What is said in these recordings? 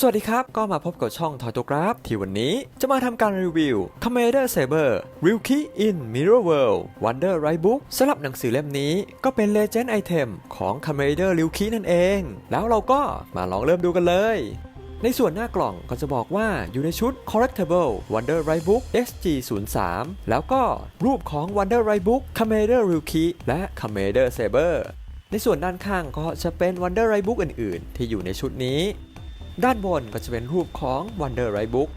สวัสดีครับ ก็มาพบกับช่องทอยตัวกราฟ ที่วันนี้จะมาทำการรีวิว Commander Saber r i l k i in Mirror World Wonder Right Book สำหรับหนังสือเล่มนี้ก็เป็น Legend Item ของ Commander r i l k i นั่นเอง แล้วเราก็มาลองเริ่มดูกันเลย ในส่วนหน้ากล่องก็จะบอกว่าอยู่ในชุด Collectible Wonder Right Book SG03 แล้วก็รูปของ Wonder Right Book Commander r i l k y และ Commander Saber ในส่วนด้านข้างก็จะเป็น Wonder Right Book อื่นๆ ที่อยู่ในชุดนี้ ด้านบนก็จะเป็นรูปของ Wonder Right Book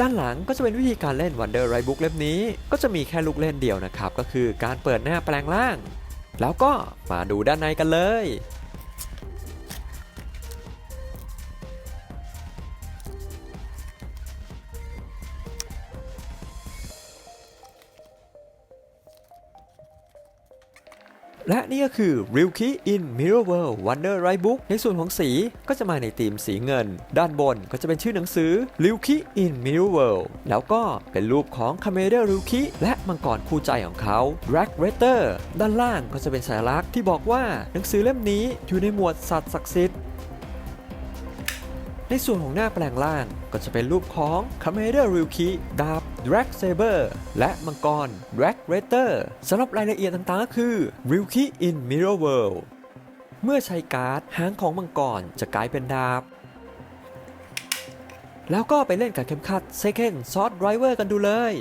ด้านหลังก็จะเป็นวิธีการเล่น Wonder Right Book เล่มนี้ ก็จะมีแค่ลูกเล่นเดียวนะครับ ก็คือการเปิดหน้าแปลงร่าง แล้วก็มาดูด้านในกันเลย ก็คือ r i l k i in Mirror World Wonder Right Book ในส่วนของสีก็จะมาในธีมสีเงิน ด้านบนก็จะเป็นชื่อหนังสือ r i l k i in Mirror World แล้วก็เป็นรูปของ Commander r i l k y และมังกรคู่ใจของเขา r a g r a t e r ด้านล่างก็จะเป็นสัญลักษณ์ที่บอกว่าหนังสือเล่มนี้อยู่ในหมวดสัตว์ศักดิ์สิทธิ์ ในส่วนของหน้าแปลงล่างก็จะเป็นรูปของ Commander r i l k y ดาบ Drag Saber และมังกร Drag r a t e r สำหรับรายละเอียดต่างๆก็คือ r i l k y in Mirror World เมื่อใช้การ์ดหางของมังกรจะกลายเป็นดาบ แล้วก็ไปเล่นกับเข็มขัด Second Sword Driver กันดูเลย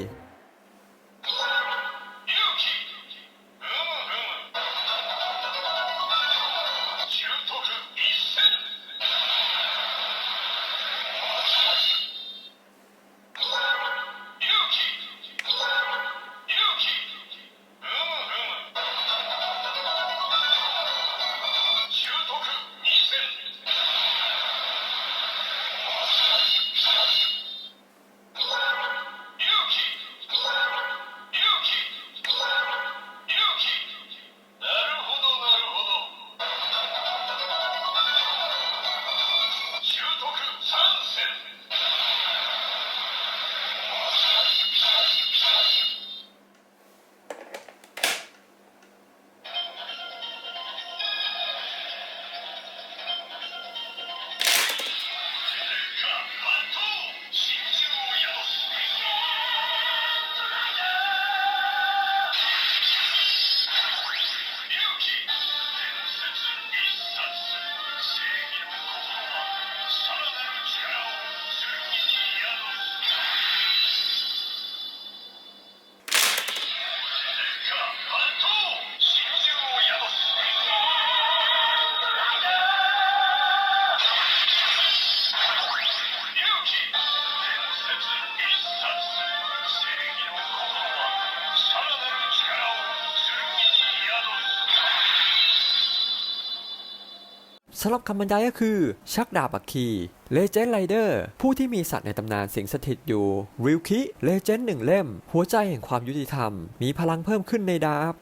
สำหรับคำบรรยายก็คือ ชักดาบอัคคีเลเจนด์ไรเดอร์ผู้ที่มีสัตว์ในตำนานสิงสถิตอยู่ริวคิเลเจนด์หนึ่งเล่ม หัวใจแห่งความยุติธรรม มีพลังเพิ่มขึ้นในดาบ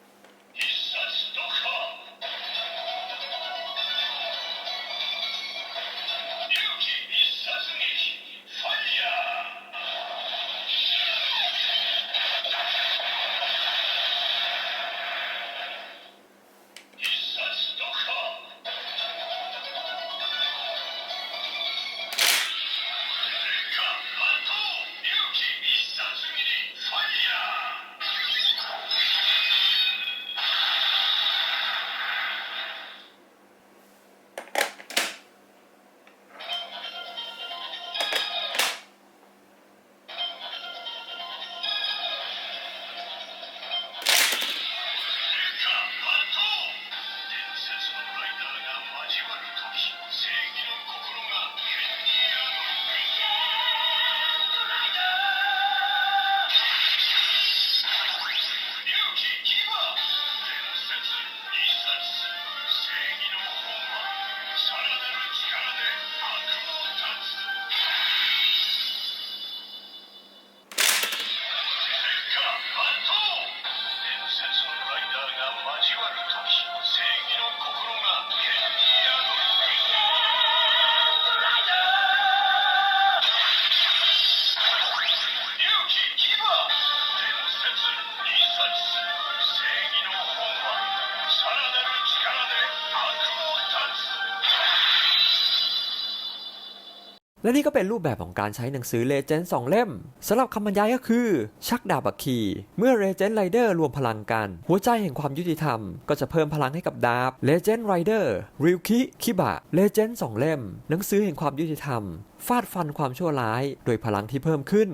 และนี่ก็เป็นรูปแบบของการใช้หนังสือเลเจนด์สองเล่มสำหรับคำบรรยายก็คือ ชักดาบอัคคีเมื่อเลเจนด์ไรเดอร์รวมพลังกัน หัวใจแห่งความยุติธรรม ก็จะเพิ่มพลังให้กับดาบเลเจนด์ไรเดอร์ริวคิคิบะเลเจนด์สองเล่ม หนังสือแห่งความยุติธรรม ฟาดฟันความชั่วร้าย โดยพลังที่เพิ่มขึ้น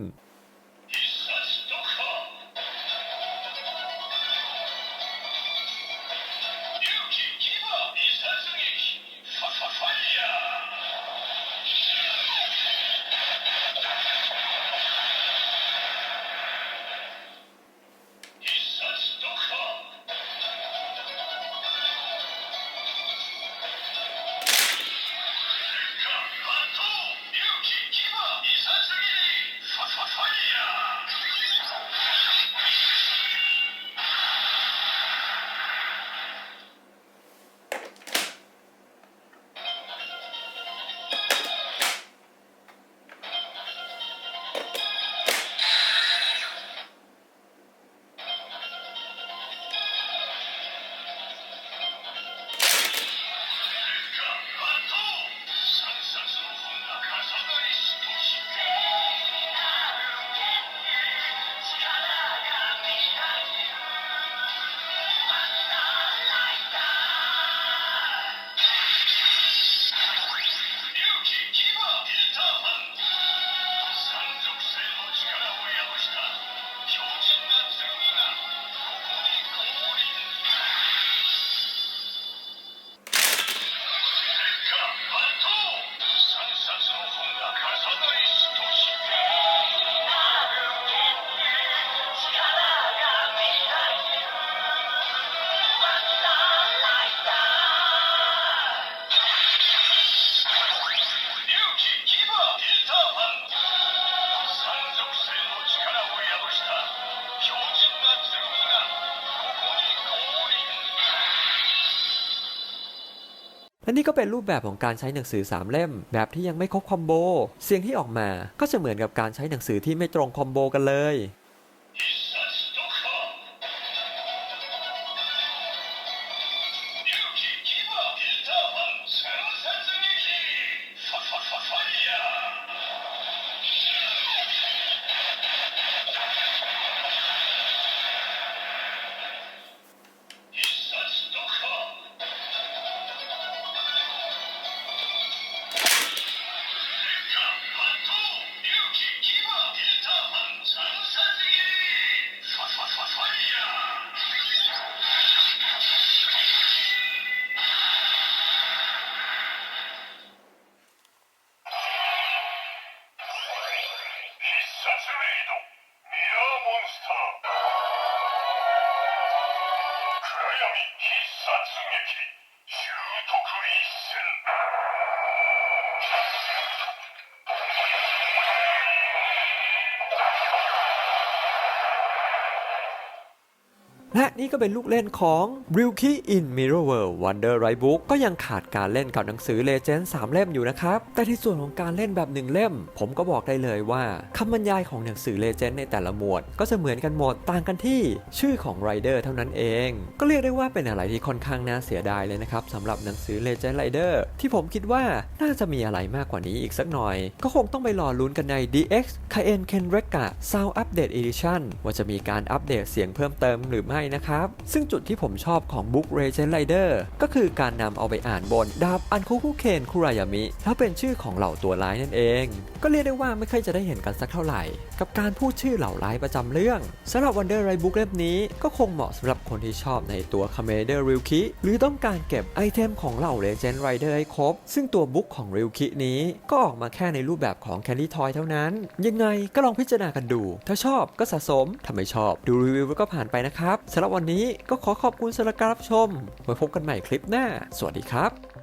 และนี่ก็เป็นรูปแบบของการใช้หนังสือ 3 เล่ม แบบที่ยังไม่ครบคอมโบ เสียงที่ออกมาก็จะเหมือนกับการใช้หนังสือที่ไม่ตรงคอมโบกันเลย 必殺レイドミラーモンスター。暗闇必殺撃。 และนี่ก็เป็นลูกเล่นของ r i l k y in Mirror World Wonder Right Book ก็ยังขาดการเล่นกับหนังสือ Legend 3เล่มอยู่นะครับ แต่ที่ส่วนของการเล่นแบบหนึ่งเล่ม ผมก็บอกได้เลยว่าคำบรรยายของหนังสือ Legend ในแต่ละหมวด ก็จะเหมือนกันหมดต่างกันที่ชื่อของ Rider เท่านั้นเอง ก็เรียกได้ว่าเป็นอะไรที่ค่อนข้างน่าเสียดายเลยนะครับสำหรับหนังสือ Legend Rider ที่ผมคิดว่าน่าจะมีอะไรมากกว่านี้อีกสักหน่อย ก็คงต้องไปรอลุ้นกันใน DX k a n Kenreka Sound Update Edition ว่าจะมีการอัปเดตเสียงเพิ่มเติมหรือไม่นะครับ ซึ่งจุดที่ผมชอบของ Book Legend Rider ก็คือการนำเอาไปอ่านบน ดาบอันคุคุเคนคุรายามิ แล้วเป็นชื่อของเหล่าตัวร้ายนั่นเอง ก็เรียกได้ว่าไม่เคยจะได้เห็นกันสักเท่าไหร่ กับการพูดชื่อเหล่าร้ายประจำเรื่องสำหรับ Wonder Right Book เล่มนี้ก็คงเหมาะสำหรับคนที่ชอบในตัว Commander Ryuki หรือต้องการเก็บไอเทมของเหล่า Legend Rider ให้ครบ ซึ่งตัวบุ๊กของ Ryuki นี้ก็ออกมาแค่ในรูปแบบของ Candy Toy เท่านั้น ยังไงก็ลองพิจารณากันดู ถ้าชอบก็สะสม ถ้าไม่ชอบ ดูรีวิวแล้วก็ผ่านไปนะครับสำหรับวันนี้ก็ขอขอบคุณสำหรับการรับชมไว้พบกันใหม่คลิปหน้า สวัสดีครับ